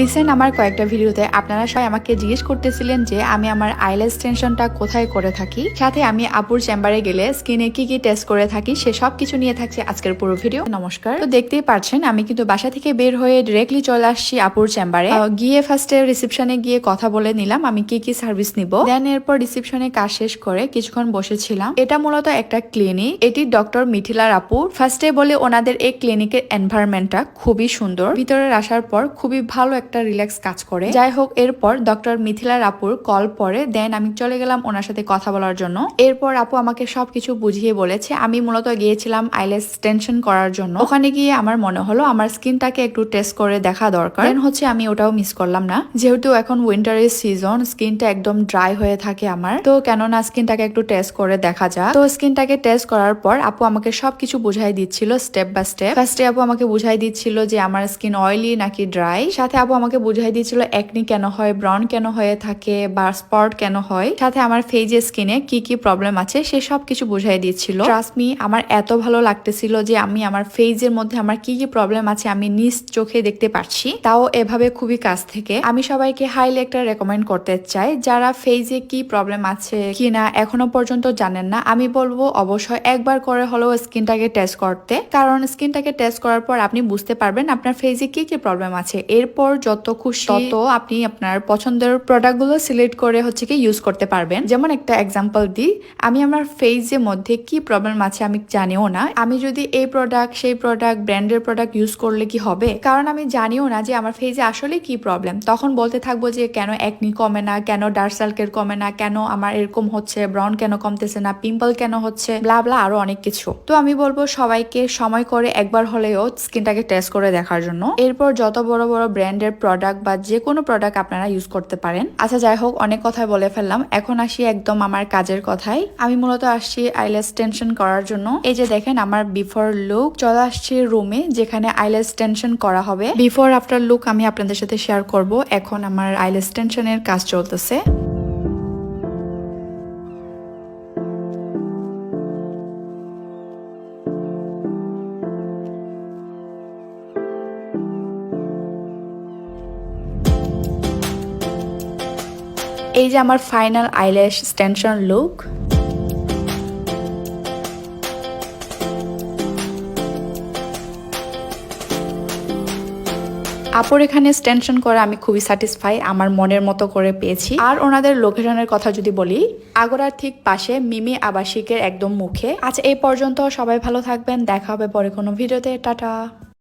Recent আমার কয়েকটা ভিডিওতে আপনারা সবাই আমাকে জিজ্ঞেস করতেছিলেন যে আমি আমার আইলেস টেনশনটা কোথায় করে থাকি। সাথে আমি আপুর চেম্বারে গেলে স্কিনে কি কি টেস্ট করে থাকি, সে সব কিছু নিয়ে থাকছে আজকের পুরো ভিডিও নমস্কার। তো দেখতেই পাচ্ছেন, আমি কিন্তু বাসা থেকে বের হয়ে ডিরেক্টলি চলে আসছি আপুর চেম্বারে গিয়ে ফার্স্টে রিসেপশনে গিয়ে কথা বলে নিলাম, আমি কি কি সার্ভিস নিব। দেন এরপর রিসেপশনে কাজ শেষ করে কিছুক্ষণ বসেছিলাম। এটা মূলত একটা ক্লিনিক এটি ডক্টর মিথিলার আপু। ফার্স্টে বলে ওনাদের এই ক্লিনিকের এনভায়রনমেন্টটা খুবই সুন্দর। ভিতরে আসার পর খুবই ভালো একটা রিল্যাক্স কাজ করে। যাই হোক, এরপর ডক্টর মিথিলার আপুর কল পরে, দেন আমি চলে গেলাম ওনার সাথে কথা বলার জন্য। এরপর আপু আমাকে সবকিছু বুঝিয়ে বলেছে, আমি মূলত গিয়েছিলাম আইলেস টেনশন করার জন্য। ওখানে গিয়ে আমার মনে হলো আমার স্কিনটাকে একটু টেস্ট করে দেখা দরকার। দেন হচ্ছে আমি ওটাও মিস করলাম না। যেহেতু এখন উইন্টারের সিজন স্কিনটা একদম ড্রাই হয়ে থাকে আমার। তো কেননা স্কিনটাকে একটু টেস্ট করে দেখা যাক। তো স্কিনটাকে টেস্ট করার পর আপু আমাকে সবকিছু বুঝাই দিচ্ছিল স্টেপ বাই স্টেপ ফার্স্টে আপু আমাকে বুঝাই দিচ্ছিল যে আমার স্কিন অয়েলি নাকি ড্রাই সাথে আপু আমাকে বুঝাই দিয়েছিল একনি কেন হয় ব্রাউন কেন হয়ে থাকে বা স্পট কেন হয়, সাথে আমার ফেজে স্কিনে কি কি প্রবলেম আছে, সে সব কিছু বুঝাই দিচ্ছিল ট্রাস্ট আমার এত ভালো লাগতেছিল যে আমি আমার ফেজের মধ্যে আমার কি কি প্রবলেম আছে আমি নিজ চোখে দেখতে পাচ্ছি তাও এভাবে খুবই কাছ থেকে। আমি সবাইকে হাইলি একটা রেকমেন্ড করতে চাই, যারা ফেজে কি প্রবলেম আছে কি না এখনও পর্যন্ত জানেন না, আমি বলব অবশ্যই একবার করে হলেও স্কিনটাকে টেস্ট করতে। কারণ স্কিনটাকে টেস্ট করার পর আপনি বুঝতে পারবেন আপনার ফেজে কি কি প্রবলেম আছে। এরপর যত খুশি তত আপনি আপনার পছন্দের প্রোডাক্টগুলো সিলেক্ট করে হচ্ছে কি ইউজ করতে পারবেন। যেমন একটা এক্সাম্পল দিই, আমি আমার ফেজের মধ্যে কি প্রবলেম আছে আমি জানিও না। আমি যদি এই প্রোডাক্ট সেই প্রোডাক্ট ব্র্যান্ডের প্রোডাক্ট ইউজ করলে কি হবে? কারণ আমি জানিও না যে আমার ফেজে আসলে কি প্রবলেম তখন বলতে থাকব যে কেন একনি কমে না, কেন ডার্ক সার্কেল কমে না, কেন আমার এরকম হচ্ছে ব্রাউন কেন কমতেছে না পিম্পল কেন হচ্ছে ব্লা ব্লা আরও অনেক কিছু। তো আমি বলব সবাইকে সময় করে একবার হলেও স্কিনটাকে টেস্ট করে দেখার জন্য। এরপর যত বড় বড় ব্র্যান্ডের প্রোডাক্ট বা যে কোনো প্রোডাক্ট আপনারা ইউজ করতে পারেন। আচ্ছা যাই হোক, অনেক কথাই বলে ফেললাম। এখন আসি একদম আমার কাজের কথাই আমি মূলত আসছি আইলেস টেনশন করার জন্য। এই যে দেখেন, আমার বিফোর লুক চলে আসছি রুমে যেখানে আইলেস টেনশন করা হবে। বিফোর আফটার লুক আমি আপনাদের সাথে শেয়ার করব। এখন আমার আইলেস টেনশনের কাজ চলতেছে। এই যে আমার ফাইনাল আইল্যাশ স্টেনশন লুক আপুর এখানে স্টেনশন করে আমি খুবই স্যাটিসফাই আমার মনের মতো করে পেয়েছি। আর ওনাদের লোকেশনের কথা যদি বলি, আগরার ঠিক পাশে মিমি আবাসিকের একদম মুখে। আচ্ছা এই পর্যন্ত সবাই ভালো থাকবেন, দেখা হবে পরে কোনো ভিডিওতে, টাটা।